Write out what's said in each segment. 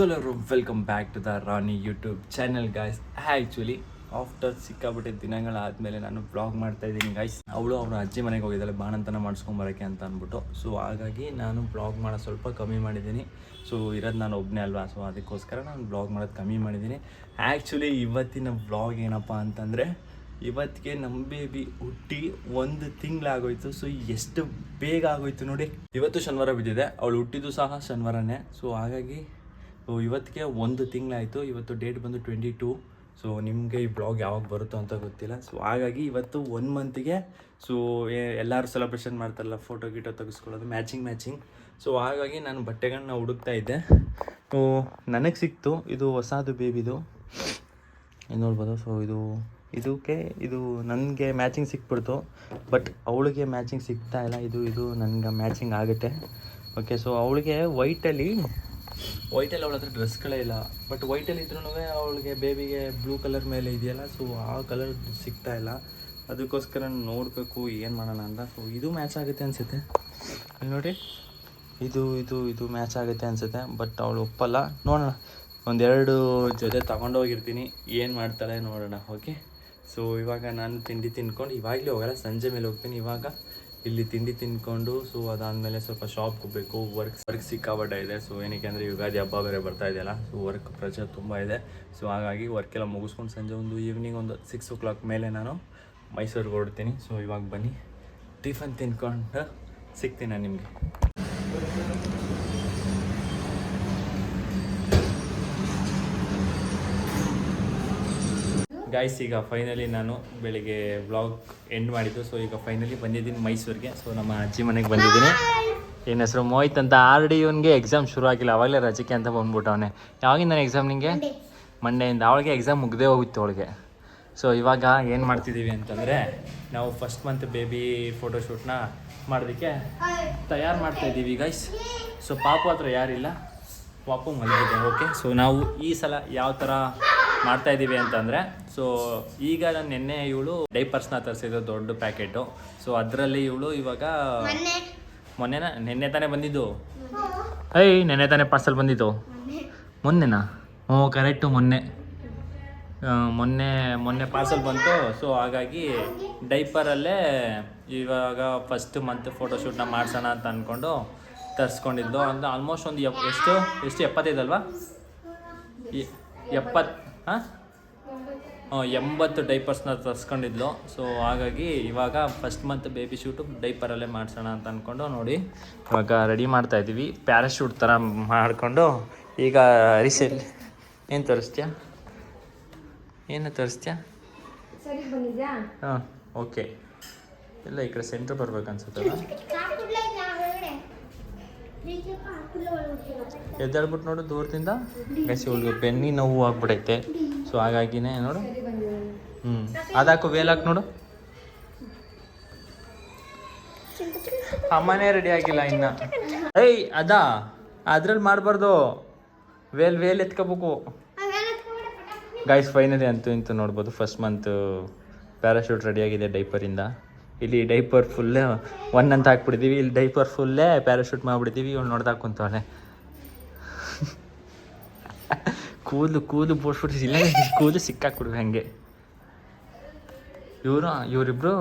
ಎಲ್ಲರೂ welcome back to the Rani YouTube channel guys actually after ಸಿಕ್ಕಾಬಿಟ್ಟೆ ದಿನಗಳಾದಮೇಲೆ ನಾನು blog ಮಾಡ್ತಾ ಇದ್ದೀನಿ ಗಾಯ್ಸ್ ಅವಳು ಅವರ ಅಜ್ಜಿ ಮನೆಗೆ ಹೋಗಿದ್ದಾಳೆ, ಬಾಣಂತನ ಮಾಡಿಸ್ಕೊಂಬರೋಕ್ಕೆ ಅಂತ ಅಂದ್ಬಿಟ್ಟು. ಸೊ ಹಾಗಾಗಿ ನಾನು ಬ್ಲಾಗ್ ಮಾಡೋದು ಸ್ವಲ್ಪ ಕಮ್ಮಿ ಮಾಡಿದ್ದೀನಿ. ಸೊ ಇರೋದು ನಾನು ಒಬ್ಬನೇ ಅಲ್ವಾ? ಸೊ ಅದಕ್ಕೋಸ್ಕರ ನಾನು ಬ್ಲಾಗ್ ಮಾಡೋದು ಕಮ್ಮಿ ಮಾಡಿದ್ದೀನಿ. ಆ್ಯಕ್ಚುಲಿ ಇವತ್ತಿನ ಬ್ಲಾಗ್ ಏನಪ್ಪ ಅಂತಂದರೆ, ಇವತ್ತಿಗೆ ನಮ್ಮ ಬೇಬಿ ಹುಟ್ಟಿ ಒಂದು ತಿಂಗಳಾಗೋಯ್ತು. ಸೊ ಎಷ್ಟು ಬೇಗ ಆಗೋಯ್ತು ನೋಡಿ. ಇವತ್ತು ಶನಿವಾರ ಬಿದ್ದಿದೆ. ಅವಳು ಹುಟ್ಟಿದ್ದು ಸಹ ಶನಿವಾರನೇ. ಸೊ ಹಾಗಾಗಿ ಸೊ ಇವತ್ತಿಗೆ ಒಂದು ತಿಂಗಳಾಯಿತು. ಇವತ್ತು ಡೇಟ್ ಬಂದು ಟ್ವೆಂಟಿ ಟೂ ಸೊ ನಿಮಗೆ ಈ ಬ್ಲಾಗ್ ಯಾವಾಗ ಬರುತ್ತೋ ಅಂತ ಗೊತ್ತಿಲ್ಲ. ಸೊ ಹಾಗಾಗಿ ಇವತ್ತು ಒನ್ ಮಂತಿಗೆ ಸೊ ಎಲ್ಲರೂ ಸೆಲೆಬ್ರೇಷನ್ ಮಾಡ್ತಾರಲ್ಲ ಫೋಟೋ ಗೀಟೋ ತೆಗೆಸ್ಕೊಳ್ಳೋದು ಮ್ಯಾಚಿಂಗ್ ಮ್ಯಾಚಿಂಗ್ ಸೊ ಹಾಗಾಗಿ ನಾನು ಬಟ್ಟೆಗಳನ್ನ ಹುಡುಕ್ತಾ ಇದ್ದೆ. ಸೊ ನನಗೆ ಸಿಕ್ತು. ಇದು ಹೊಸದು ಬೇಬಿದು. ನೋಡ್ಬೋದು. ಸೊ ಇದು, ಇದಕ್ಕೆ, ಇದು ನನಗೆ ಮ್ಯಾಚಿಂಗ್ ಸಿಕ್ಬಿಡ್ತು. ಬಟ್ ಅವಳಿಗೆ ಮ್ಯಾಚಿಂಗ್ ಸಿಗ್ತಾ ಇಲ್ಲ. ಇದು ಇದು ನನಗೆ ಮ್ಯಾಚಿಂಗ್ ಆಗುತ್ತೆ. ಓಕೆ ಸೊ ಅವಳಿಗೆ ವೈಟಲ್ಲಿ ವೈಟಲ್ಲಿ ಅವಳ ಹತ್ರ ಡ್ರೆಸ್ಗಳೇ ಇಲ್ಲ. ಬಟ್ ವೈಟಲ್ಲಿ ಇದ್ರೂ ಅವಳಿಗೆ ಬೇಬಿಗೆ ಬ್ಲೂ ಕಲರ್ ಮೇಲೆ ಇದೆಯಲ್ಲ ಸೊ ಆ ಕಲರ್ ಸಿಗ್ತಾ ಇಲ್ಲ. ಅದಕ್ಕೋಸ್ಕರ ನೋಡಬೇಕು ಏನು ಮಾಡೋಣ ಅಂತ. ಸೊ ಇದು ಮ್ಯಾಚ್ ಆಗುತ್ತೆ ಅನಿಸುತ್ತೆ. ನೋಡಿ. ಇದು ಇದು ಇದು ಮ್ಯಾಚ್ ಆಗುತ್ತೆ ಅನಿಸುತ್ತೆ. ಬಟ್ ಅವಳು ಒಪ್ಪಲ್ಲ. ನೋಡೋಣ. ಒಂದೆರಡು ಜೊತೆ ತಗೊಂಡೋಗಿರ್ತೀನಿ ಏನು ಮಾಡ್ತಾಳೆ ನೋಡೋಣ ಓಕೆ ಸೊ ಇವಾಗ ನಾನು ತಿಂಡಿ ತಿನ್ಕೊಂಡು ಇವಾಗಲೇ ಹೋಗಲ್ಲ, ಸಂಜೆ ಮೇಲೆ ಹೋಗ್ತೀನಿ. ಇವಾಗ ಇಲ್ಲಿ ತಿಂಡಿ ತಿನ್ಕೊಂಡು ಸೊ ಅದಾದಮೇಲೆ ಸ್ವಲ್ಪ ಶಾಪ್ಗೆ ಹೋಗ್ಬೇಕು. ವರ್ಕ್ ವರ್ಕ್ ಸಿಕ್ಕಾಬಡ್ಡ ಇದೆ. ಸೊ ಏನಕ್ಕೆ ಅಂದರೆ ಯುಗಾದಿ ಹಬ್ಬ ಬೇರೆ ಬರ್ತಾ ಇದೆಯಲ್ಲ ಸೊ ವರ್ಕ್ ಪ್ರೆಷರ್ ತುಂಬ ಇದೆ. ಸೊ ಹಾಗಾಗಿ ವರ್ಕ್ ಎಲ್ಲ ಮುಗಿಸ್ಕೊಂಡು ಸಂಜೆ ಒಂದು ಈವ್ನಿಂಗ್ ಒಂದು ಸಿಕ್ಸ್ ಓ ಕ್ಲಾಕ್ ಮೇಲೆ ನಾನು ಮೈಸೂರಿಗೆ ಹೊರಡ್ತೀನಿ. ಸೊ ಇವಾಗ ಬನ್ನಿ. ಟಿಫನ್ ತಿನ್ಕೊಂಡು ಸಿಗ್ತೀನಿ ನಾನು ನಿಮಗೆ. ಗಾಯ್ಸ್ ಈಗ ಫೈನಲಿ ನಾನು ಬೆಳಿಗ್ಗೆ ಬ್ಲಾಗ್ ಎಂಡ್ ಮಾಡಿದ್ದು. ಸೊ ಈಗ ಫೈನಲಿ ಬಂದಿದ್ದೀನಿ ಮೈಸೂರಿಗೆ. ಸೊ ನಮ್ಮ ಅಜ್ಜಿ ಮನೆಗೆ ಬಂದಿದ್ದೀನಿ. ಏನು ಹೆಸರು? ಮೋಹಿತ್ ಅಂತ. ಡಿ ಯುನಿಗೆ ಎಕ್ಸಾಮ್ ಶುರು ಆಗಿಲ್ಲ. ಅವಾಗಲೇ ರಜಕ್ಕೆ ಅಂತ ಬಂದ್ಬಿಟ್ಟವನೆ ಯಾವಾಗಿಂದ ಎಕ್ಸಾಮ್ ನಿಮಗೆ ಮಂಡೆಯಿಂದ ಅವಳಿಗೆ ಎಕ್ಸಾಮ್ ಮುಗ್ದೇ ಹೋಗಿತ್ತು ಅವಳಿಗೆ. ಸೊ ಇವಾಗ ಏನು ಮಾಡ್ತಿದ್ದೀವಿ ಅಂತಂದರೆ ನಾವು ಫಸ್ಟ್ ಮಂತ್ ಬೇಬಿ ಫೋಟೋಶೂಟ್ನ ಮಾಡೋದಕ್ಕೆ ತಯಾರು ಮಾಡ್ತಾ ಇದ್ದೀವಿ ಗೈಸ್ ಸೊ ಪಾಪು ಹತ್ರ ಯಾರಿಲ್ಲ? ಪಾಪು ಮಲಗಿದೆ. ಓಕೆ ಸೊ ನಾವು ಈ ಸಲ ಯಾವ ಥರ ಮಾಡ್ತಾ ಇದ್ದೀವಿ ಅಂತಂದರೆ. ಸೊ ಈಗ ನಾನು ನಿನ್ನೆ ಇವಳು ಡೈಪರ್ಸ್ನ ತರಿಸಿದ್ದು ದೊಡ್ಡ ಪ್ಯಾಕೆಟು ಸೊ ಅದರಲ್ಲಿ ಇವಳು ಇವಾಗ ಮೊನ್ನೆನ? ನಿನ್ನೆ ತಾನೇ ಬಂದಿದ್ದು? ಐ ನೆನ್ನೆ ತಾನೇ ಪಾರ್ಸಲ್ ಬಂದಿದ್ದು? ಮೊನ್ನೆನಾ? ಹ್ಞೂ ಕರೆಕ್ಟು ಮೊನ್ನೆ. ಮೊನ್ನೆ ಮೊನ್ನೆ ಪಾರ್ಸಲ್ ಬಂತು. ಸೊ ಹಾಗಾಗಿ ಡೈಪರಲ್ಲೇ ಇವಾಗ ಫಸ್ಟ್ ಮಂತ್ ಫೋಟೋಶೂಟ್ನ ಮಾಡ್ಸೋಣ ಅಂತ ಅಂದ್ಕೊಂಡು ತರಿಸ್ಕೊಂಡಿದ್ದು. ಅಂದರೆ ಆಲ್ಮೋಸ್ಟ್ ಒಂದು ಎಪ್ ಎಷ್ಟು? ಎಷ್ಟು? ಎಪ್ಪತ್ತೈದಲ್ವಾ ಎಪ್ಪತ್ತು ಹಾಂ? ಎಂಬತ್ತು ಡೈಪರ್ಸ್ನ ತರಿಸ್ಕೊಂಡಿದ್ಲು. ಸೊ ಹಾಗಾಗಿ ಇವಾಗ ಫಸ್ಟ್ ಮಂತ್ ಬೇಬಿ ಶೂಟು ಡೈಪರಲ್ಲೇ ಮಾಡಿಸೋಣ ಅಂತ ಅಂದ್ಕೊಂಡು ನೋಡಿ. ಇವಾಗ ರೆಡಿ ಮಾಡ್ತಾ ಇದ್ದೀವಿ. ಪ್ಯಾರಾಶೂಟ್ ಥರ ಮಾಡಿಕೊಂಡು ಈಗ ರಿಸೆಲ್ ಏನು ತರಿಸ್ತೀಯಾ? ಏನು ತರಿಸ್ತೀಯಾ? ಹಾಂ ಓಕೆ ಇಲ್ಲ ಈ ಕಡೆ ಸೆಂಟ್ರ್ ಬರ್ಬೇಕು ಅನ್ಸುತ್ತಲ್ಲ? ಎದ್ದೇಳ್ಬಿಟ್ಟು ನೋಡು ದೂರದಿಂದ. ಗಸಿ ಹುಡುಗ ಬೆನ್ನಿ ನೋವು ಆಗ್ಬಿಡೈತೆ. ಸೊ ಹಾಗಾಗಿನೇ ನೋಡು. ಹ್ಞೂ ಅದಾಕು ವೇಲ್ ಹಾಕಿ ನೋಡು. ಅಮ್ಮನೇ ರೆಡಿ ಆಗಿಲ್ಲ ಇನ್ನ. ಏಯ್, ಅದಾ? ಅದ್ರಲ್ಲಿ ಮಾಡಬಾರ್ದು. ವೇಲ್ ವೇಲ್ ಎತ್ಕೋಬೇಕು. ಗೈಸ್ ಫೈನಲಿ ಅಂತೂ ಇಂತೂ ನೋಡ್ಬೋದು. ಫಸ್ಟ್ ಮಂತ್ ಪ್ಯಾರಾಶೂಟ್ ರೆಡಿ ರೆಡಿಯಾಗಿದೆ ಡೈಪರಿಂದ ಇಲ್ಲಿ ಡೈಪರ್ ಫುಲ್ಲೇ ಒನ್ ಅಂತ ಹಾಕ್ಬಿಟ್ಟಿದ್ದೀವಿ ಇಲ್ಲಿ ಡೈಪರ್ ಫುಲ್ಲೇ ಪ್ಯಾರಾಶೂಟ್ ಮಾಡಿಬಿಡ್ತೀವಿ ಇವ್ನು ನೋಡ್ದಾಗ ಕುಂತವಳೆ. ಕೂದಲು ಕೂದಲು ಬೋಡ್ಸ್ಬಿಟ್ಟು ಇಲ್ಲ ಕೂದಲು ಸಿಕ್ಕಾಕ್ಬಿಡ್ವಿ ಹಂಗೆ. ಇವರು ಇವರಿಬ್ಬರು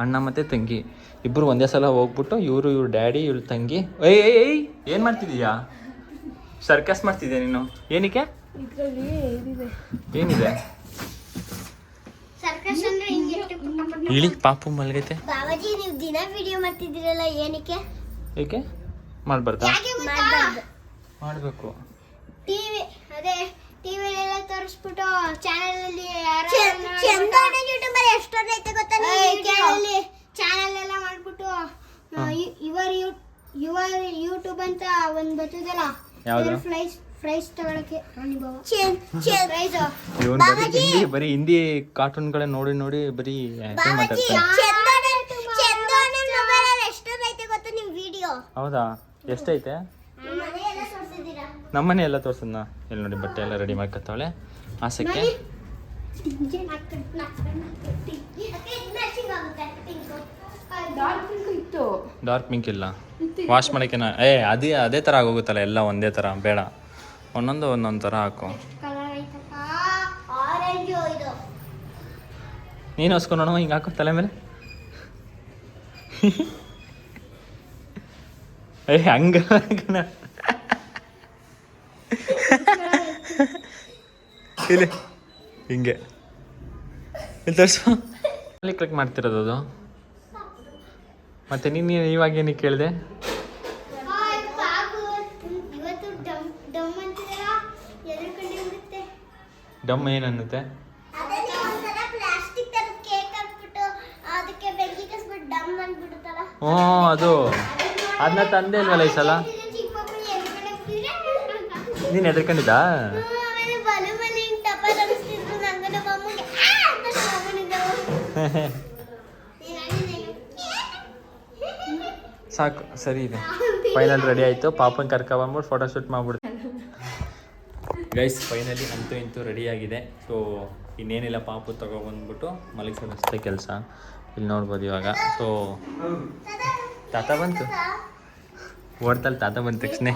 ಅಣ್ಣ ಮತ್ತು ತಂಗಿ. ಇಬ್ಬರು ಒಂದೇ ಸಲ ಹೋಗ್ಬಿಟ್ಟು ಇವರು ಇವ್ರ ಡ್ಯಾಡಿ ಇವ್ರ ತಂಗಿ. ಏಯ್ ಏಯ್ ಏಯ್ ಏನು ಮಾಡ್ತಿದೀಯಾ? ಸರ್ಕಸ್ ಮಾಡ್ತಿದ್ಯಾ ನೀನು? ಏನಕ್ಕೆ? ಏನಿದೆ ಸರ್ಕಸ್ ಅಂದ್ರೆ ಹಿಂಗೆ ಎಷ್ಟು ಪುಟ್ಟ ಪುಟ್ಟ ಇಳಿ ಪಾಪು ಮಲಗೈತೆ. ಬಾಬಾಜಿ ನೀವು ದಿನ ವಿಡಿಯೋ ಮಾಡ್ತಿದ್ದೀರಲ್ಲ ಏನಕ್ಕೆ? ಏಕೆ? ಮಾಡ್ಬಾರ್ದಾ? ಮಾಡಬೇಕು. ಟಿವಿ ಅದೇ ಟಿವಿ ಎಲ್ಲ ತೋರಿಸ್ಬಿಟ್ಟು ಚಾನೆಲ್ ಅಲ್ಲಿ ಚಂದೋಣ ಯೂಟ್ಯೂಬರ್ ಎಷ್ಟೊಂದು ಐತೆ ಗೊತ್ತಾ ಚಾನೆಲ್ ಚಾನೆಲ್ ಎಲ್ಲ ಮಾಡ್ಬಿಟ್ಟು ಯುವರ್ ಯುವರ್ ಯೂಟ್ಯೂಬ್ ಅಂತ ಒಂದ್ ಬರ್ತದಲ್ಲ ಯಾವ್ದು? ತಗೊಳಕ್ಕೆ ಪ್ರೈಸ್ ಇವನ್ ಬರೀ ಹಿಂದಿ ಬರೀ ಹಿಂದಿ ಕಾರ್ಟೂನ್ಗಳೇ ನೋಡಿ ನೋಡಿ ಬರೀ ಮಾತಾಡ್ತಾನೆ ಹೌದಾ ಎಷ್ಟೈತೆ? ನಮ್ಮನೆ ಎಲ್ಲ ತೋರ್ಸದ್ನ. ಇಲ್ಲಿ ನೋಡಿ ಬಟ್ಟೆ ಎಲ್ಲ ರೆಡಿ ಮಾಡ್ಕೊತಾವಳೆ. ಆಸಕ್ಕೆ ಡಾರ್ಕ್ ಪಿಂಕ್ ಇತ್ತು. ಡಾರ್ಕ್ ಪಿಂಕ್ ಇಲ್ಲ. ವಾಶ್ ಮಾಡೋಕೆ ಏ ಅದೇ ಅದೇ ಥರ ಆಗೋಗುತ್ತಲ್ಲ ಎಲ್ಲ ಒಂದೇ ಥರ ಬೇಡ. ಒಂದೊಂದು ಒಂದೊಂದು ಥರ ಹಾಕು. ನೀನು ಹೊಸ್ಕೊಂಡು ನೋಡೋ, ಹಿಂಗೆ ಹಾಕು ತಲೆ ಮೇಲೆ. ಏ, ಹಂಗ. ಇಲ್ಲಿ, ಹಿಂಗೆ. ಇಲ್ಲಿ ತೋರಿಸು. ಅಲ್ಲಿ ಕ್ಲಿಕ್ ಮಾಡ್ತಿರೋದು ಅದು. ಮತ್ತೆ ನೀನು ಇವಾಗ ಏನಕ್ಕೆ ಕೇಳಿದೆ ಹಾಯ್ ಪಾಪು ಇವತ್ತು ಡಮ್ ಡಮ್ ಅಂತಿದಲ್ಲ ಎದುರ್ಕೊಂಡೆ ಬಿಡುತ್ತೆ ಡಮ್ ಏನನ್ನುತ್ತೆ ಅದಕ್ಕೆ ಒಂಥರ ಪ್ಲಾಸ್ಟಿಕ್ ತರ ಕೇಕ್ ಹಾಕ್ಬಿಟ್ಟು ಅದಕ್ಕೆ ಬೆಂಕಿ ಕಸ್ಬಿಟ್ಟು ಡಮ್ ಏನನ್ನುತ್ತೆ? ಹ್ಞೂ ಅದು. ಅದನ್ನ ತಂದೆ ಇಲ್ವಲ್ಲ ಈ ಸಲ? ನೀನು ತಗೊಂಡಿದ್ದವು ಸಾಕು ಸರಿ ಇದೆ. ಫೈನಲ್ ರೆಡಿ ಆಯಿತು. ಪಾಪನ್ ಕರ್ಕೊ ಬಂದ್ಬಿಟ್ಟು ಫೋಟೋ ಶೂಟ್ ಮಾಡ್ಬಿಡ್ತೀನಿ ಗೈಸ್ ಫೈನಲಿ ಅಂತೂ ಇಂತೂ ರೆಡಿಯಾಗಿದೆ ಆಗಿದೆ. ಸೊ ಇನ್ನೇನಿಲ್ಲ ಪಾಪು ತಗೊಬಂದ್ಬಿಟ್ಟು ಮಲಗಿಸೋದಷ್ಟೇ ಕೆಲಸ. ಇಲ್ಲಿ ನೋಡ್ಬೋದು ಇವಾಗ. ಸೊ ತಾತ ಬಂತು? ಓಡ್ತಲ್ಲಿ ತಾತ ಬಂದ ತಕ್ಷಣ.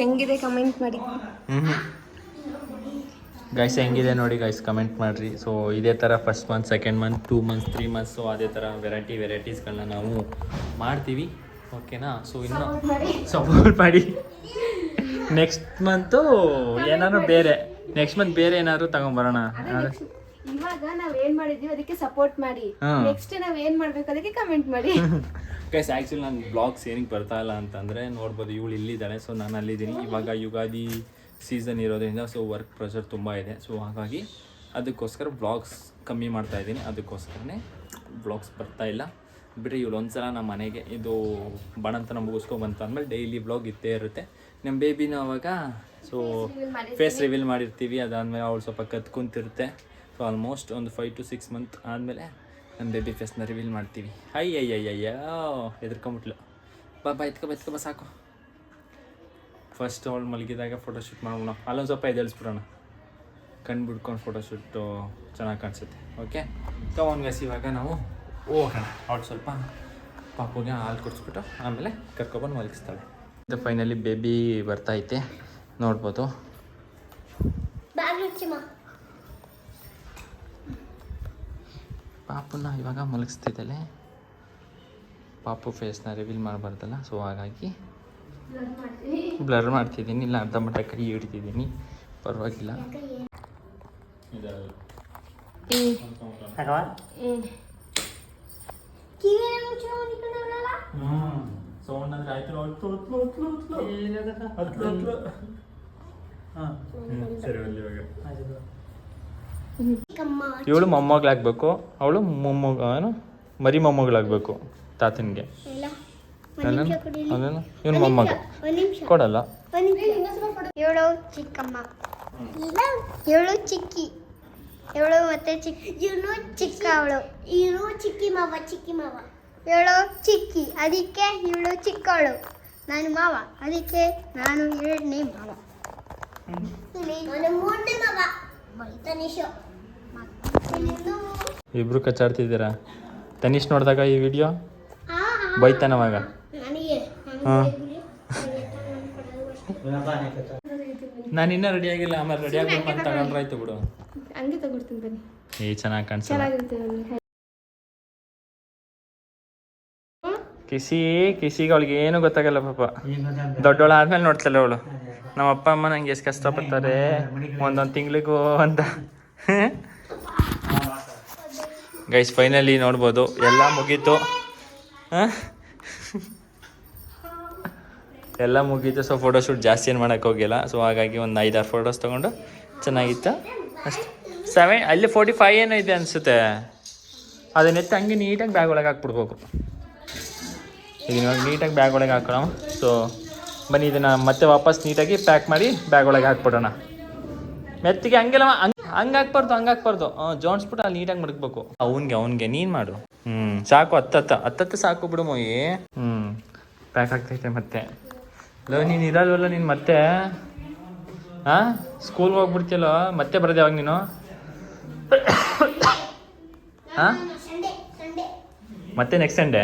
ಹೆಂಗಿದೆ? ಕಮೆಂಟ್ ಮಾಡಿ. ಹ್ಞೂ ಗೈಸ್ ಹೆಂಗಿದೆ ನೋಡಿ ಗೈಸ್ ಕಮೆಂಟ್ ಮಾಡಿರಿ. ಸೊ ಇದೇ ಥರ first month second month two months three months so ಅದೇ ಥರ ವೆರೈಟಿ ವೆರೈಟೀಸ್ಗಳನ್ನ ನಾವು ಮಾಡ್ತೀವಿ. ಓಕೆನಾ ಸೊ ಇನ್ನು ಸಪೋರ್ಟ್ ಮಾಡಿ. ನೆಕ್ಸ್ಟ್ ಮಂತು ಏನಾದ್ರು ಬೇರೆ. ನೆಕ್ಸ್ಟ್ ಮಂತ್ ಬೇರೆ ಏನಾದ್ರು ತಗೊಂಬರೋಣ. ಇವಾಗ ನಾವ್ ಏನ್ ಮಾಡಿದೀವಿ ಅದಕ್ಕೆ ಸಪೋರ್ಟ್ ಮಾಡಿ. ಹಾ. ನೆಕ್ಸ್ಟ್ ನಾವ್ ಏನ್ ಮಾಡ್ಬೇಕು ಅದಕ್ಕೆ ಕಮೆಂಟ್ ಮಾಡಿ. ಗೈಸ್ ಆ್ಯಕ್ಚುಲಿ ನನ್ನ ಬ್ಲಾಗ್ಸ್ ಏನಕ್ಕೆ ಬರ್ತಾ ಇಲ್ಲ ಅಂತಂದ್ರೆ ನೋಡ್ಬೋದು ಇವಳು ಇಲ್ಲಿದ್ದಾಳೆ ಸೊ ನಾನು ಅಲ್ಲಿದ್ದೀನಿ. ಇವಾಗ ಯುಗಾದಿ ಸೀಸನ್ ಇರೋದ್ರಿಂದ ಸೊ ವರ್ಕ್ ಪ್ರೆಷರ್ ತುಂಬ ಇದೆ. ಸೊ ಹಾಗಾಗಿ ಅದಕ್ಕೋಸ್ಕರ ಬ್ಲಾಗ್ಸ್ ಕಮ್ಮಿ ಮಾಡ್ತಾ ಇದ್ದೀನಿ. ಅದಕ್ಕೋಸ್ಕರನೇ ಬ್ಲಾಗ್ಸ್ ಬರ್ತಾ ಇಲ್ಲ. ಬಿಟ್ಟರೆ ಇವಳು ಒಂದ್ಸಲ ನಮ್ಮ ಮನೆಗೆ ಇದು ಬಣಂತನ ಮುಗಿಸ್ಕೊಂಡು ಬಂತು ಅಂದಮೇಲೆ ಡೈಲಿ ಬ್ಲಾಗ್ ಇದ್ದೇ ಇರುತ್ತೆ. ನಮ್ಮ ಬೇಬಿನ ಅವಾಗ ಸೊ ಫೇಸ್ ರಿವೀಲ್ ಮಾಡಿರ್ತೀವಿ. ಅದಾದಮೇಲೆ ಅವಳು ಸ್ವಲ್ಪ ಕತ್ಕೊಂತಿರುತ್ತೆ ಸೊ ಆಲ್ಮೋಸ್ಟ್ ಒಂದು ಫೈವ್ ಟು ಸಿಕ್ಸ್ ಮಂತ್ ಆದಮೇಲೆ ನಮ್ಮ ಬೇಬಿ ಫೇಸ್ನ ರಿವೀಲ್ ಮಾಡ್ತೀವಿ. ಅಯ್ಯ ಅಯ್ಯ ಐ ಅಯ್ಯೋ ಎದ್ಕೊಂಬಿಟ್ಲು ಬಾ ಬಾ ಎತ್ಕೊ ಬಾ, ಎತ್ಕೊ ಬಾ ಸಾಕು. ಫಸ್ಟ್ ಅವಳು ಮಲಗಿದಾಗ ಫೋಟೋಶೂಟ್ ಮಾಡೋಣ. ಅಲ್ಲೊಂದು ಸ್ವಲ್ಪ ಎದ್ದೇಳಿಸ್ಬಿಡೋಣ. ಕಣ್ಣು ಬಿಡ್ಕೊಂಡು ಫೋಟೋಶೂಟು ಚೆನ್ನಾಗಿ ಕಾಣಿಸುತ್ತೆ. ಓಕೆ ತೊಗೊಂಡ್ಗಸ್ ಗಸ್ ಇವಾಗ ನಾವು ಹೋಗೋಣ. ಅವಳು ಸ್ವಲ್ಪ ಪಾಪುಗೆ ಹಾಲು ಕುಡಿಸ್ಬಿಟ್ಟು ಆಮೇಲೆ ಕರ್ಕೊಬಂದು ಮಲಗಿಸ್ತಾಳೆ. ಇದು ಫೈನಲಿ ಬೇಬಿ ಬರ್ತೈತೆ. ನೋಡ್ಬೋದು. ಪಾಪುನ ಇವಾಗ ಮಲಗಿಸ್ತಿದ್ದಾಳೆ. ಪಾಪು ಫೇಸ್ನ ರಿವೀಲ್ ಮಾಡಬಾರ್ದಲ್ಲ ಸೊ ಹಾಗಾಗಿ ಬ್ಲರ್ ಮಾಡ್ತಿದ್ದೀನಿ ಇಲ್ಲ ಅರ್ಧ ಮಟ್ಟ ಕೈ ಹಿಡಿದಿದ್ದೀನಿ. ಪರವಾಗಿಲ್ಲ. ಸೌಂಡ್ ಅಂದ್ರೆ ಆಯ್ತು ಇವಳು ಮೊಮ್ಮಗಳಾಗಬೇಕು. ಅವಳು ಮೊಮ್ಮಗ ಏನು? ಮರಿ ಮೊಮ್ಮಗಳಾಗ್ಬೇಕು ತಾತನಿಗೆ. ಅದೇನು ಇವನು ಮೊಮ್ಮಗ. ಕೊಡಲ್ಲ. ಏಳು ಚಿಕ್ಕಮ್ಮ. ಇಲ್ಲ ಇವಳು ಚಿಕ್ಕಿ. ಏಳು ಮತ್ತೆ ಚಿಕ್ಕ ಇವನು ಚಿಕ್ಕ ಅವಳು. ಇವನು ಚಿಕ್ಕಿ ಮಾವ ಚಿಕ್ಕಿ ಮಾವ. ಏಳು ಚಿಕ್ಕಿ. ಅದಕ್ಕೆ ಇವಳು ಚಿಕ್ಕವಳು. ನಾನು ಮಾವ. ಅದಕ್ಕೆ ನಾನು ಎರಡನೇ ಮಾವ. ಮೂರನೇ ಮಾವ. ಇಬ್ರು ಕಚ್ಚಾಡ್ತಿದ್ದೀರಾ? ತನಿಷ್ ನೋಡಿದಾಗ ಈ ವಿಡಿಯೋ ಬೈತಾನವಾಗ ಹಾ. ನಾನು ಇನ್ನೂ ರೆಡಿ ಆಗಿಲ್ಲ ಆಮೇಲೆ ರೆಡಿ ಆಗ್ಬೇಕು ಅಂತ ತಗೊಂಡ್ರೆ ಆಯ್ತು ಬಿಡು. ಹಂಗೆ ತಗೊಡ್ತೀನಿ ಬನ್ನಿ. ಏ ಚೆನ್ನಾಗಿ ನೋಡಿ. ಕಿಸಿ ಕಿಸಿಗೆ ಅವಳಿಗೆ ಏನು ಗೊತ್ತಾಗಲ್ಲ ಪಾಪ. ದೊಡ್ಡವಳು ಆದ್ಮೇಲೆ ನೋಡ್ತಾಳೆ ಅವಳು. ನಮ್ಮ ಅಪ್ಪ ಅಮ್ಮ ನಂಗೆ ಎಷ್ಟು ಕಷ್ಟಪಡ್ತಾರೆ. ಒಂದೊಂದು ತಿಂಗಳಿಗೂ ಅಂತ. ಗೈಸ್ ಫೈನಲಿ ನೋಡ್ಬೋದು. ಎಲ್ಲ ಮುಗೀತು. ಹ? ಎಲ್ಲ ಮುಗೀತು ಸೊ ಫೋಟೋಶೂಟ್ ಜಾಸ್ತಿ ಏನು ಮಾಡೋಕ್ಕೆ ಹೋಗಿಲ್ಲ. ಸೊ ಹಾಗಾಗಿ ಒಂದು ಐದಾರು ಫೋಟೋಸ್ ತೊಗೊಂಡು ಚೆನ್ನಾಗಿತ್ತು. ಅಷ್ಟೆ. ಸೆವೆನ್ ಅಲ್ಲಿ ಫೋರ್ಟಿ ಫೈವ್ ಏನೋ ಇದೆ ಅನಿಸುತ್ತೆ. ಅದನ್ನೆತ್ತಿ ಹಂಗೆ ನೀಟಾಗಿ ಬ್ಯಾಗ್ ಒಳಗೆ ಹಾಕ್ಬಿಡ್ಬೇಕು. ಈಗ ಇವಾಗ ನೀಟಾಗಿ ಬ್ಯಾಗ್ ಒಳಗೆ ಹಾಕೋಣ. ಸೊ ಬನ್ನಿ ಇದನ್ನು ಮತ್ತೆ ವಾಪಸ್ ನೀಟಾಗಿ ಪ್ಯಾಕ್ ಮಾಡಿ ಬ್ಯಾಗ್ ಒಳಗೆ ಹಾಕ್ಬಿಡೋಣ. ಮೆತ್ತಿಗೆ ಹಂಗೆಲ್ಲ ಹಂಗೆ ಹಂಗೆ ಹಾಕ್ಬಾರ್ದು ಹಂಗೆ ಹಾಕ್ಬಾರ್ದು. ಜೋಡಿಸ್ಬಿಟ್ಟು ಅಲ್ಲಿ ನೀಟಾಗಿ ಮಡಗ್ಬೇಕು. ಅವನಿಗೆ ಅವನಿಗೆ, ನೀನು ಮಾಡು. ಹ್ಞೂ ಸಾಕು, ಹತ್ತತ್ತ, ಹತ್ತತ್ತು ಸಾಕು ಬಿಡು ಮೊಯಿ. ಹ್ಞೂ ಪ್ಯಾಕ್ ಆಗ್ತೈತೆ ಮತ್ತೆ. ಲೋ, ನೀನು ಇರಲ್ವಲ್ಲ ನೀನು ಮತ್ತೆ ಹಾಂ ಸ್ಕೂಲ್ಗೆ ಹೋಗ್ಬಿಡ್ತೀಯಲ್ಲ, ಮತ್ತೆ ಬರೋದು ಯಾವಾಗ ನೀನು? ಹಾಂ ಮತ್ತೆ ನೆಕ್ಸ್ಟ್ ಸಂಡೇ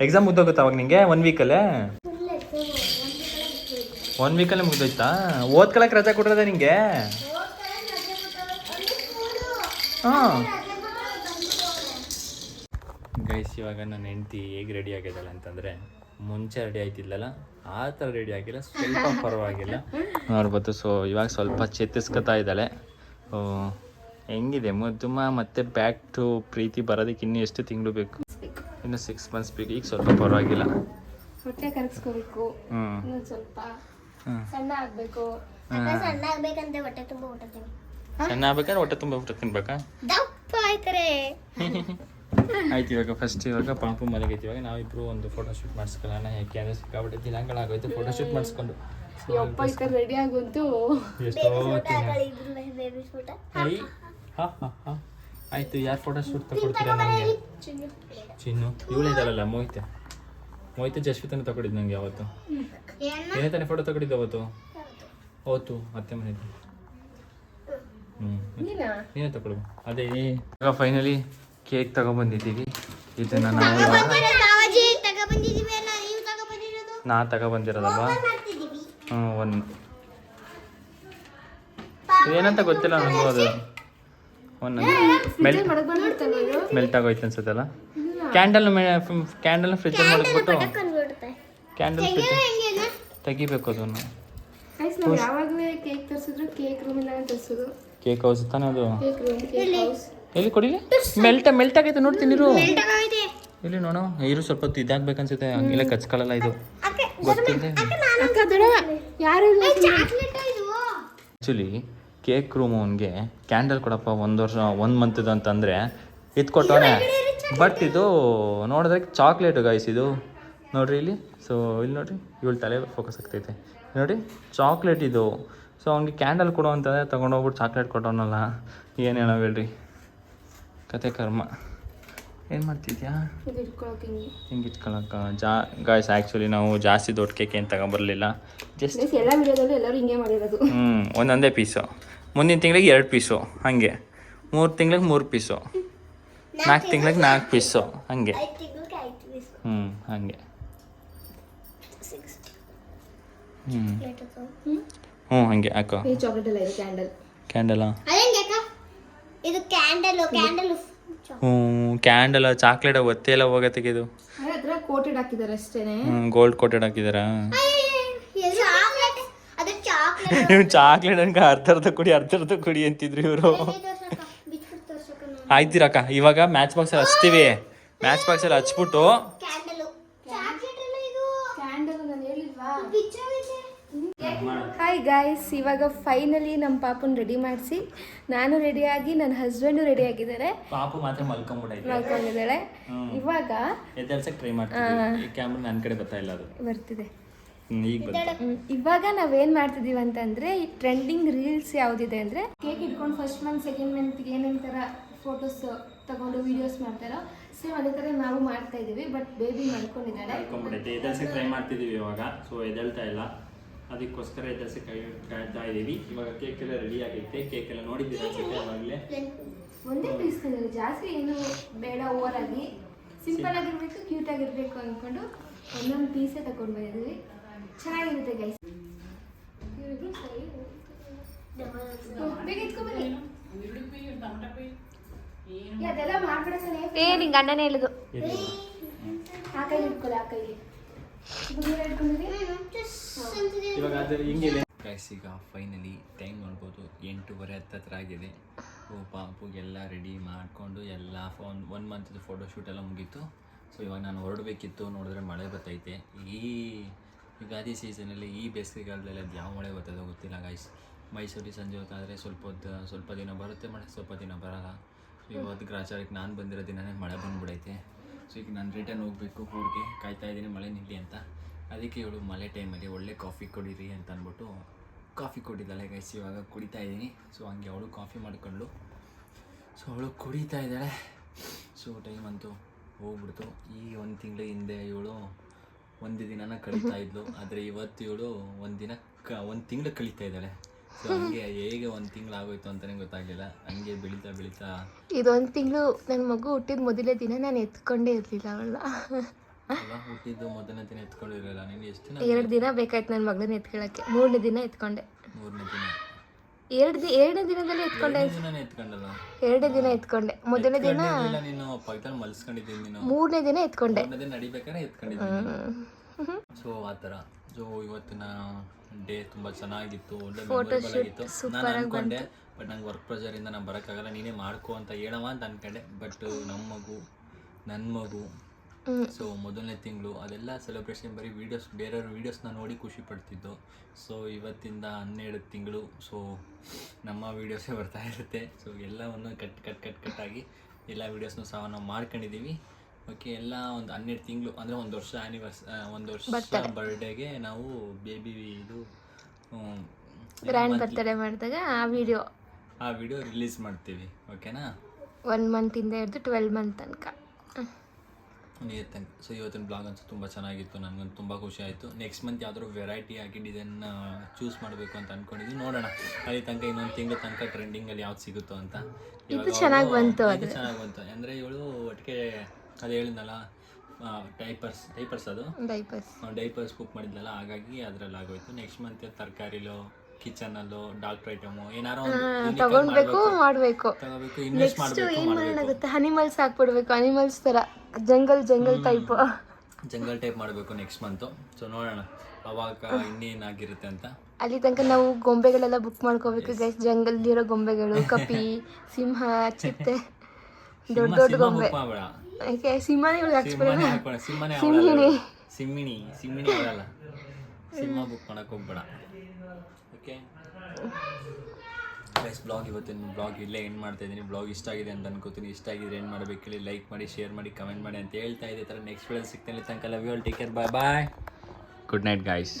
ಎಕ್ಸಾಮ್ ಮುಗ್ದೋಗುತ್ತಾ ಅವಾಗ ನಿಂಗೆ? One ವೀಕಲ್ಲೇ one ವೀಕಲ್ಲೇ ಮುಗ್ದೋಯ್ತಾ? ಓದ್ಕೊಳಕ್ಕೆ ರಜೆ ಕೊಟ್ಟಿರೋದೆ ನಿಂಗೆ? ಹಾಂ. ಗೈಸ್ ಇವಾಗ ನನ್ನ ಹೆಂಡ್ತಿ ಹೇಗೆ ರೆಡಿ ಆಗಿದ್ದಾಳೆ ಅಂತಂದರೆ ಮುಂಚೆ ರೆಡಿ ಆಯ್ತಿದ್ಲಲ್ಲ ಆ ಥರ ರೆಡಿ ಆಗಿಲ್ಲ ಸ್ವಲ್ಪ ಪರವಾಗಿಲ್ಲ. ನೋಡ್ಬೋದು ಸೊ ಇವಾಗ ಸ್ವಲ್ಪ ಚೇತರಿಸ್ಕೊತಾ ಇದ್ದಾಳೆ. ಹೆಂಗಿದೆ? ಮುದ್ದುಮ ಮತ್ತೆ ಬ್ಯಾಕ್ ಟು ಪ್ರೀತಿ ಬರೋದಕ್ಕೆ ಇನ್ನೂ ಎಷ್ಟು ತಿಂಗಳು ಬೇಕು? ಇನ್ನು ಸಿಕ್ಸ್ ಮಂತ್ಸ್ ಬೇಕು. ಈಗ ಸ್ವಲ್ಪ ಪರವಾಗಿಲ್ಲ. ಹೊಟ್ಟೆ ಕರಗಿಸ್ಕೋಬೇಕು ಹ್ಞೂ ಸ್ವಲ್ಪ ಹ್ಞೂ ಸಣ್ಣ ಆಗಬೇಕು. ಸಣ್ಣ ಆಗ್ಬೇಕಂತ ಹೊಟ್ಟೆ ತುಂಬ ಊಟ ತಿನ್ನಿ. ಸಣ್ಣ ಆಗ್ಬೇಕಾದ್ರೆ ಹೊಟ್ಟೆ ತುಂಬ ಊಟ ತಿನ್ಬೇಕಾ? ದಪ್ಪ ಆಯ್ತಾರೆ. ಆಯ್ತು ಇವಾಗ ಫಸ್ಟ್ ಇವಾಗ ಪಾಪು ಮಲಗೈತಿ. ಇವಾಗ ನಾವಿಬ್ರು ಒಂದು ಫೋಟೋ ಶೂಟ್ ಮಾಡಿಸ್ಕೊಳ್ಳೋಣ. ಯಾಕೆ ಅಂದರೆ ಸಿಕ್ಕಾಬಿಟ್ಟೆ ದಿನಾಂಗಳಾಗೋಯ್ತು ಫೋಟೋ ಶೂಟ್ ಮಾಡಿಸ್ಕೊಂಡು ರೆಡಿ ಆಗುವಂತೂ ಎಷ್ಟೋ ದಿನ ಬೇಬಿ ಫೋಟ ಹಾ ಹಾ ಹಾ ಆಯ್ತು ಯಾರು ಫೋಟೋ ಶೂಟ್ ತಗೊಡ್ತೀರಾ ನನಗೆ ಚಿನ್ನು. ಇವಳಿದಾಳಲ್ಲ ಮೋಹಿತೆ? ಮೋಹಿತ ಜಸ್ವಿತನ ತಗೊಂಡಿದ್ದು ನಂಗೆ ಯಾವತ್ತು ಏನೇ? ತಾನೇ ಫೋಟೋ ತಗೊಂಡಿದ್ದು ಅವತ್ತು? ಅವತ್ತು ಅತ್ತೆ ಮನೆಯಲ್ಲಿ. ಹ್ಞೂ ನೀನಾ? ನೀನೇ ತಗೊಳ್ಬ ಅದೇ ಫೈನಲಿ ಕೇಕ್ ತಗೊಬಂದಿದ್ದೀವಿ. ಇದನ್ನು ನಾವು ನಾ ತಗೊಬಂದಿರೋದಲ್ವಾ? ಹ್ಞೂ ಒಂದು ಏನಂತ ಗೊತ್ತಿಲ್ಲ ನನಗೂ ಅದು. ಒಂದು ಮೆಲ್ಟ್ ಮೆಲ್ಟ್ ಆಗೋಯ್ತು ಅನ್ಸುತ್ತಲ್ಲ? ಕ್ಯಾಂಡಲ್ ಕ್ಯಾಂಡಲ್ ಫ್ರಿಜ್ ಮಡಗ್ಬಿಟ್ಟು ಕಂಡ್ಬಿಡುತ್ತೆ ಕ್ಯಾಂಡಲ್ ಫ್ರಿಜ್ ತೆಗಿಬೇಕು ಅದನ್ನು. ಕೇಕ್ ಹೌಸ್ ತಾನೇ ಅದು? ಕೇಕ್ ರೂಮ್ ಕೇಕ್ ಹೌಸ್ ಎಲ್ಲಿ ಕೊಡಿಲಿ ಮೆಲ್ಟ್ ಮೆಲ್ಟ್ ಆಗೈತೆ ನೋಡ್ತೀನಿ ಇರು ಇಲ್ಲಿ ನೋಡು ಇರು ಸ್ವಲ್ಪ ಹೊತ್ತು ಇದಾಗ್ಬೇಕನ್ಸುತ್ತೆ. ಹಂಗಿಲ್ಲ ಕಚ್ಕೊಳ್ಳಲ್ಲ ಇದು. ಆ್ಯಕ್ಚುಲಿ ಕೇಕ್ ರೂಮ್ ಅವನಿಗೆ ಕ್ಯಾಂಡಲ್ ಕೊಡಪ್ಪ ಒಂದು ವರ್ಷ ಒಂದು ಮಂತದ್ದು ಅಂತಂದರೆ ಇದ್ಕೊಟ್ಟವನೆ ಬಟ್ ಇದು ನೋಡಿದ್ರೆ ಚಾಕ್ಲೇಟ್ ಗಾಯ್ಸ್ ಇದು. ನೋಡ್ರಿ ಇಲ್ಲಿ. ಸೊ ಇಲ್ಲಿ ನೋಡ್ರಿ ಇವಳು ತಲೆ ಫೋಕಸ್ ಆಗ್ತೈತೆ. ನೋಡಿ ಚಾಕ್ಲೇಟ್ ಇದು. ಸೊ ಅವ್ನಿಗೆ ಕ್ಯಾಂಡಲ್ ಕೊಡು ಅಂತಂದರೆ ತೊಗೊಂಡೋಗ್ಬಿಟ್ಟು ಚಾಕ್ಲೇಟ್ ಕೊಟ್ಟೋನಲ್ಲ ಏನು ಹೇಳೋ ಹೇಳ್ರಿ. ಕತೆ ಕರ್ಮ. ಏನು ಮಾಡ್ತಿದ್ಯಾ? ಹಿಂಗೆ ಇಟ್ಕೊಳಕ್ಕ ಜಾ ಗಾಯ್ಸ್ ಆ್ಯಕ್ಚುಲಿ ನಾವು ಜಾಸ್ತಿ ದೊಡ್ಡ ಕೇಕ್ ಏನು ತಗೊಂಬರಲಿಲ್ಲ. ಜಸ್ಟ್ ಎಲ್ಲ ವಿಡಿಯೋದಲ್ಲೂ ಎಲ್ಲರೂ ಹಿಂಗೆ ಮಾಡಿರೋದು. ಹ್ಞೂ ಒಂದೊಂದೇ ಪೀಸು ಮುಂದಿನ ತಿಂಗ್ಳಿಗೆ ಎರಡು ಪೀಸು ಹಾಗೆ. ಮೂರು ತಿಂಗ್ಳಿಗೆ ಮೂರು ಪೀಸು ನಾಲ್ಕು ತಿಂಗ್ಳಿಗೆ ನಾಲ್ಕು ಪೀಸು ಹಾಗೆ. ಹ್ಞೂ ಹಾಗೆ. ಹ್ಞೂ ಹ್ಞೂ ಹಾಗೆ ಎಲ್ಲ ಕ್ಯಾಂಡಲ್ ಅಕ್ಕ ಇದು ಕ್ಯಾಂಡಲ್ ಕ್ಯಾಂಡಲ್ ಹ್ಞೂ ಕ್ಯಾಂಡಲ್ ಚಾಕ್ಲೇಟ್ ಒತ್ತೆ ಎಲ್ಲ ಹೋಗತ್ತೆ ಇದು. ಅದ್ರ ಕೋಟೆಡ್ ಹಾಕಿದ್ದಾರೆ ಅಷ್ಟೇನೆ. ಹ್ಞೂ ಗೋಲ್ಡ್ ಕೋಟೆಡ್ ಹಾಕಿದಾರಾ? ಚಾಕ್ಲೇಟ್ ಅದು ಚಾಕ್ಲೇಟ್ ನೀವು ಚಾಕ್ಲೇಟ್ ಅನ್ಕ ಅರ್ಧ ಅರ್ಧ ಕುಡಿ ಅರ್ಧ ಅರ್ಧ ಕುಡಿ ಅಂತಿದ್ರು ಇವರು ಆಯ್ತಿರಕ್ಕ ಇವಾಗ ಮ್ಯಾಚ್ ಬಾಕ್ಸಲ್ಲಿ ಹಚ್ತೀವಿ. ಮ್ಯಾಚ್ ಬಾಕ್ಸಲ್ಲಿ ಹಚ್ಬಿಟ್ಟು ಕ್ಯಾಂಡಲ್ ಚಾಕ್ಲೇಟ್ ಎಲ್ಲ ಇದು ಕ್ಯಾಂಡಲ್ ನಾನು ಹೇಳಿಲ್ವಾ ಬಿಚ್ಚೋಗಿದೆ ಹಾಯ್ ಗಾಯ್ಸ್ ಇವಾಗ ಫೈನಲಿ ನಮ್ಮ ಪಾಪನ್ ರೆಡಿ ಮಾಡಿಸಿ ನಾನು ರೆಡಿಯಾಗಿ ನನ್ನ ಹಸ್ಬೆಂಡು ರೆಡಿ ಆಗಿದ್ದಾರೆ. ಪಾಪು ಮಾತ್ರ ಮಲ್ಕೊಂಡಿದ್ದಾಳೆ. ಇವಾಗ ಎದ್ದಲ್ಸಕ್ಕೆ ಟ್ರೈ ಮಾಡ್ತೀವಿ ಕ್ಯಾಮ್ರಾ ನನ್ನ ಕಡೆ ಬರ್ತಾ ಇಲ್ಲ ಅದು. ಬರ್ತಿದೆ. ಈಗ ಹ್ಮ್, ಇವಾಗ ನಾವೇನ್ ಮಾಡ್ತಿದೀವಿ ಅಂತಂದ್ರೆ ಈ ಟ್ರೆಂಡಿಂಗ್ ರೀಲ್ಸ್ ಯಾವ್ದಿದೆ ಅಂದ್ರೆ ಕೇಕ್ ಇಟ್ಕೊಂಡು ಫಸ್ಟ್ ಮಂತ್ ಸೆಕೆಂಡ್ ಮಂತ್ ಏನೇನ್ ತರ ಫೋಟೋಸ್ ತಗೊಂಡು ವಿಡಿಯೋಸ್ ಮಾಡ್ತಾರೋ ಸೇಮ್ ಅದೇ ತರ ನಾವು ಮಾಡ್ತಾ ಇದೀವಿ ಬಟ್ ಬೇಬಿ ಎದ್ದಲ್ಸಕ್ಕೆ ಟ್ರೈ ಮಾಡ್ತಿದೀವಿ ಇವಾಗ. ಸೊ ಎದ್ದೇಳ್ತಾ ಇಲ್ಲ. ಅದಕ್ಕೋಸ್ಕರ ಎದ್ದಲ್ಸಕ್ಕೆ ಕೈ ಕಾಯ್ತಾ ಇದ್ದೀವಿ ಇವಾಗ ಕೇಕ್ ಎಲ್ಲ ರೆಡಿ ಆಗೈತೆ. ಕೇಕ್ ಎಲ್ಲ ನೋಡಿದ್ದೀರಾ ಅನ್ಸುತ್ತೆ ಅವಾಗಲೇ? ಒಂದೇ ಪೀಸ್ ತಿನ್ನೋದು ಜಾಸ್ತಿ ಏನು ಬೇಡ ಓವರ್ ಆಗಿ ಸಿಂಪಲ್ ಆಗಿರ್ಬೇಕು ಕ್ಯೂಟ್ ಆಗಿರ್ಬೇಕು ಅಂದ್ಕೊಂಡು ಒಂದೊಂದು ಪೀಸೇ ತಗೊಂಡು ಬಂದಿದ್ವಿ ಚೆನ್ನಾಗಿರುತ್ತೆ ಗೈಸ್ ಏ, ಅದೆಲ್ಲ ಮಾಡ್ಬಿಡಕ್ಕನೆ ಏ ನಿಂಗೆ ಅಣ್ಣನೇ ಹೇಳುದು ಆ ಕೈ ಇಟ್ಕೊಳ್ಳಿ ಆ ಕೈಗೆ ಇವಾಗ ಅದು ಹಿಂಗಿದೆ ಗೈಸ್ ಈಗ ಫೈನಲಿ ಟೈಮ್ ನೋಡ್ಬೋದು. ಎಂಟೂವರೆ ಹತ್ರ ಆಗಿದೆ. ಓ ಪಾಪುಗೆಲ್ಲ ರೆಡಿ ಮಾಡಿಕೊಂಡು ಎಲ್ಲ ಫೋನ್ ಒನ್ ಮಂತ್ದು ಫೋಟೋಶೂಟ್ ಎಲ್ಲ ಮುಗೀತು. ಸೊ ಇವಾಗ ನಾನು ಹೊರಡಬೇಕಿತ್ತು. ನೋಡಿದ್ರೆ ಮಳೆ ಬರ್ತೈತೆ. ಈ ಯುಗಾದಿ ಸೀಸನಲ್ಲಿ ಈ ಬೇಸಿಗೆಗಾಲದಲ್ಲಿ ಅದು ಯಾವ ಮಳೆ ಬರ್ತದೋ ಗೊತ್ತಿಲ್ಲ ಗೈಸ್ ಮೈಸೂರಿಗೆ ಸಂಜೆ ಹೊತ್ತಾದರೆ ಸ್ವಲ್ಪ ಹೊತ್ತು, ಸ್ವಲ್ಪ ದಿನ ಬರುತ್ತೆ ಮಳೆ, ಸ್ವಲ್ಪ ದಿನ ಬರಲ್ಲ. ಸೊ ಇವತ್ತು ಗ್ರಾಚಾರಕ್ಕೆ ನಾನು ಬಂದಿರೋ ದಿನವೇ ಮಳೆ ಬಂದುಬಿಡೈತೆ. ಸೊ ಈಗ ನಾನು ರಿಟರ್ನ್ ಹೋಗಬೇಕು, ಊರಿಗೆ. ಕಾಯ್ತಾ ಇದ್ದೀನಿ ಮಳೆ ನಿಲ್ಲಿ ಅಂತ. ಅದಕ್ಕೆ ಇವಳು ಮಳೆ ಟೈಮಲ್ಲಿ ಒಳ್ಳೆ ಕಾಫಿ ಕೊಡಿರಿ ಅಂತ ಅಂದ್ಬಿಟ್ಟು ಕಾಫಿ ಕೊಟ್ಟಿದ್ದಾಳೆ ಗೈಸ್ ಇವಾಗ ಕುಡಿತಾ ಇದ್ದೀನಿ. ಸೊ ಹಂಗೆ ಅವಳು ಕಾಫಿ ಮಾಡ್ಕೊಂಡ್ಳು. ಸೊ ಅವಳು ಕುಡಿತಾ ಇದ್ದಾಳೆ. ಸೊ ಟೈಮ್ ಅಂತೂ ಹೋಗ್ಬಿಡ್ತು. ಈ ಒಂದು ತಿಂಗಳ ಹಿಂದೆ ಇವಳು ಒಂದು ದಿನನ ಕಳೀತಾ ಇದ್ಲು. ಆದರೆ ಇವತ್ತು ಇವಳು ಒಂದು ದಿನ ಕ, ಒಂದು ತಿಂಗಳು ಕಳೀತಾ ಇದ್ದಾಳೆ. ಸೊ ಹಂಗೆ ಹೇಗೆ ಒಂದು ತಿಂಗಳು ಆಗೋಯ್ತು ಅಂತಲೇ ಗೊತ್ತಾಗಲಿಲ್ಲ. ಹಂಗೆ ಬೆಳೀತಾ ಬೆಳೀತಾ ಇದೊಂದು ತಿಂಗಳು ನನ್ನ ಮಗು ಹುಟ್ಟಿದ ಮೊದಲೇ ದಿನ ನಾನು ಎತ್ಕೊಂಡೇ ಇರಲಿಲ್ಲ ಅವಳ ಹುಟ್ಟಿದ್ದು ಮೊದಲನೇ ದಿನ ಎತ್ಕೊಂಡಿರಲ್ಲ ನೀನು ಎಷ್ಟು ದಿನ ಎರಡು ದಿನ ಬೇಕಾಯ್ತು ನನ್ನ ಮಗಳನ್ನ ಎತ್ಕೊಳ್ಳೋಕ್ಕೆ. ಮೂರನೇ ದಿನ ಎತ್ಕೊಂಡೆ. ಮೂರನೇ ದಿನ? ಎರಡು ದಿ ಎರಡನೇ ದಿನದಲ್ಲಿ ಎತ್ಕೊಂಡೆ. ಎರಡನೇ ದಿನನೇ ಎತ್ಕೊಂಡಲ್ಲ? ಎರಡನೇ ದಿನ ಎತ್ಕೊಂಡೆ. ಮೊದಲನೇ ದಿನ ಎತ್ಕೊಂಡಿರ್ಲಿಲ್ಲ ನೀನು ಮಲ್ಸ್ಕೊಂಡಿದ್ದೀನಿ ನೀನು. ಮೂರನೇ ದಿನ ಎತ್ಕೊಂಡೆ. ಮೂರನೇ ದಿನ ನಡಿಬೇಕಾದ್ರೆ ಎತ್ಕೊಂಡಿದ್ದೀನಿ ಸೊ ಆ ಥರ. ಸೊ ಇವತ್ತಿನ ಡೇ ತುಂಬಾ ಚೆನ್ನಾಗಿತ್ತು. ಒಳ್ಳೆ memorable ಆಗಿತ್ತು ನಾನು ಅನ್ಕೊಂಡೆ ಬಟ್ ನಂಗೆ ವರ್ಕ್ ಪ್ರೆಷರಿಂದ ನಾನು ಬರೋಕ್ಕಾಗಲ್ಲ. ನೀನೇ ಮಾಡ್ಕೊ ಅಂತ ಹೇಳವ ಅಂತ ಅನ್ಕೊಂಡೆ. ಬಟ್ ನಮ್ಮ ಮಗು ನನ್ನ ಮಗು. ಸೊ ಮೊದಲನೇ ತಿಂಗಳು ಅದೆಲ್ಲ ಸೆಲೆಬ್ರೇಷನ್ ಬರೀ ವೀಡಿಯೋಸ್ ಬೇರೆಯವ್ರ ವೀಡಿಯೋಸ್ನ ನೋಡಿ ಖುಷಿ ಪಡ್ತಿದ್ದು. ಸೊ ಇವತ್ತಿಂದ ಹನ್ನೆರಡು ತಿಂಗಳು ಸೊ ನಮ್ಮ ವೀಡಿಯೋಸೇ ಬರ್ತಾ ಇರುತ್ತೆ. ಸೊ ಎಲ್ಲವನ್ನು ಕಟ್ ಕಟ್ ಕಟ್ ಕಟ್ ಆಗಿ ಎಲ್ಲ ವೀಡಿಯೋಸ್ನ ಸಹ ನಾವು ಮಾಡ್ಕೊಂಡಿದ್ದೀವಿ ಓಕೆ ಎಲ್ಲ ಒಂದು ಹನ್ನೆರಡು ತಿಂಗಳು ಅಂದರೆ ಒಂದು ವರ್ಷ ಆ್ಯನಿವರ್ಸ್ ಒಂದು ವರ್ಷ ಬರ್ಡೇಗೆ ನಾವು ಬೇಬಿ ಇದು ಗ್ರ್ಯಾಂಡ್ ಬರ್ತಡೇ ಮಾಡಿದಾಗ ಆ ವಿಡಿಯೋ ಆ ವಿಡಿಯೋ ರಿಲೀಸ್ ಮಾಡ್ತೀವಿ. ಓಕೆನಾ ಒನ್ ಮಂತಿಂದ ಹಿಡಿದು ಟ್ವೆಲ್ ಮಂತ್ ತನಕ. ನೀರು ತನಕ ಸೊ ಇವತ್ತಿನ ಬ್ಲಾಗ್ ಅಂತೂ ತುಂಬ ಚೆನ್ನಾಗಿತ್ತು ನನಗಂತೂ ತುಂಬ ಖುಷಿ ಆಯಿತು. ನೆಕ್ಸ್ಟ್ ಮಂತ್ ಯಾವ್ದಾದ್ರು ವೆರೈಟಿ ಆಗಿ ಡಿಸೈನ್ ಚೂಸ್ ಮಾಡಬೇಕು ಅಂತ ಅಂದ್ಕೊಂಡಿದ್ದೀನಿ ನೋಡೋಣ. ಅಲ್ಲಿ ತನಕ ಇನ್ನೊಂದು ತಿಂಗಳ ತನಕ ಟ್ರೆಂಡಿಂಗಲ್ಲಿ ಯಾವ್ದು ಸಿಗುತ್ತೋ ಅಂತ. ಚೆನ್ನಾಗಿ ಚೆನ್ನಾಗ್ ಬಂತು ಅದು. ಚೆನ್ನಾಗಿ ಬಂತು. ಅಂದರೆ ಇವಳು ಒಟ್ಟಿಗೆ ಅದು ಹೇಳಿದ್ನಲ್ಲ ಡೈಪರ್ಸ್ ಡೈಪರ್ಸ್ ಅದು? ಡೈಪರ್ಸ್ ಡೈಪರ್ಸ್ ಕುಕ್ ಮಾಡಿದ್ನಲ್ಲ ಹಾಗಾಗಿ ಅದರಲ್ಲಿ ಆಗೋಯ್ತು ನೆಕ್ಸ್ಟ್ ಮಂತ್ ತರಕಾರಿಲೋ ಕಿಚನಲ್ಲೋ ಡಾಕ್ಟರ್ ಐಟಮು ಏನಾರೋ ತಗೊಳ್ಬೇಕು ಮಾಡ್ಬೇಕು. ಮಾಡಬೇಕು. ತಗೋಬೇಕು ಇನ್ವೆಸ್ಟ್ ನೆಕ್ಸ್ಟ್ ಮಾಡಬೇಕು ಏನ್ ಮಾಡೋಣ ಗೊತ್ತಾ ಅನಿಮಲ್ಸ್ ಹಾಕ್ಬಿಡ್ಬೇಕು ಅನಿಮಲ್ಸ್ ತರ. Jungle jungle type jungle type ಮಾಡಬೇಕು ನೆಕ್ಸ್ಟ್ ಮಂತು ಸೊ ನೋಡೋಣ. ಅವಾಗ ಇನ್ನೇನಾಗಿರುತ್ತೆ ಅಂತ. ಅಲ್ಲಿ ತನಕ ನಾವು ಗೊಂಬೆಗಳೆಲ್ಲ ಬುಕ್ ಮಾಡ್ಕೋಬೇಕು ಗೈಸ್ ಜಂಗಲ್ ಇರೋ ಗೊಂಬೆಗಳು ಕಪಿ ಸಿಂಹ ಚಿತ್ತೆ ದೊಡ್ಡ ದೊಡ್ಡ ಗೊಂಬೆ. ಯಾಕೆ? ಸಿಂಹನೇ ಹಾಕೋಣ ಸಿಂಹಿಣಿ. ಸಿಂಹಿಣಿ ಅವಳಲ್ಲ. ಸಿಂಹ ಬುಕ್ ಮಾಡಕ್ ಹೋಗ್ಬೇಡ. ಓಕೆ. ಗೈಸ್ ಬ್ಲಾಗ್ ಇವತ್ತಿನ ಬ್ಲಾಗ್ ಇಲ್ಲೇ ಎಂಡ್ ಮಾಡ್ತಾ ಇದ್ದೀನಿ. ಬ್ಲಾಗ್ ಇಷ್ಟ ಆಗಿದೆ ಅಂತ ಅನ್ಕೋತೀನಿ. ಇಷ್ಟ ಆಗಿದ್ರೆ ಏನು ಮಾಡಬೇಕು ಹೇಳಿ ಲೈಕ್ ಮಾಡಿ ಶೇರ್ ಮಾಡಿ ಕಮೆಂಟ್ ಮಾಡಿ ಅಂತ ಹೇಳ್ತಾ ಇದೆ ಥರ ನೆಕ್ಸ್ಟ್ ವಿಡಿಯೋ ಸಿಗ್ತಾನೆ. ತನಕ love you all take care bye bye good night guys